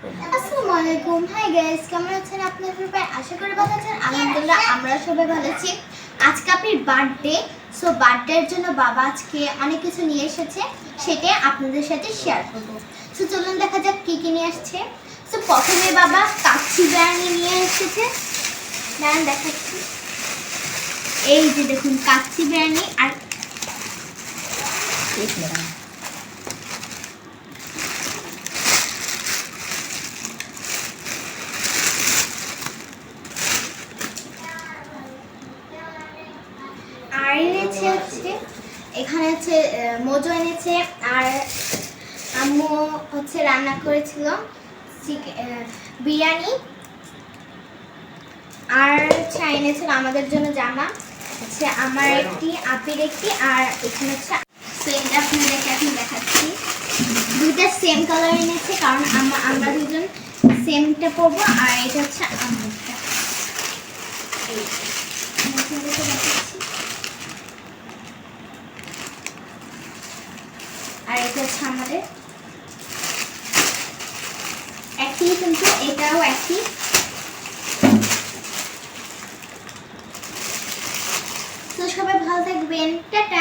আসসালামু আলাইকুম hi guys কেমন আছেন আপনার সবাই? আশা করি ভালো আছেন। আলহামদুলিল্লাহ আমরা সবাই ভালো আছি। আজকে আপনার বার্থডে সো বার্থডের জন্য বাবা আজকে অনেক কিছু নিয়ে এসেছে সেটাই আপনাদের সাথে শেয়ার করব। সো চলুন দেখা যাক কী কী নিয়ে আসছে। সো প্রথমে বাবা কাচ্চি বিরিয়ানি নিয়ে এসেছে। দাঁড়ান দেখাচ্ছি। এই যে দেখুন কাচ্চি বিরিয়ানি আর আর এনেছে হচ্ছে এখানে হচ্ছে মোজো এনেছে আর আম্মু হচ্ছে রান্না করেছিল বিরিয়ানি। আর হচ্ছে এনেছিল আমাদের জন্য জামা। হচ্ছে আমার একটি, আপির একটি, আর এখানে হচ্ছে সেমটা আপনাদেরকে এখন দেখাচ্ছি। দুইটা সেম কালার এনেছে, কারণ আমরা দুজন সেমটা পরবো, আর এটা হচ্ছে আমারটা আমি দেখাচ্ছি। আর এটা হচ্ছে আমাদের একই কিন্তু এটাও একই তো সবাই ভালো থাকবেন। টাটা।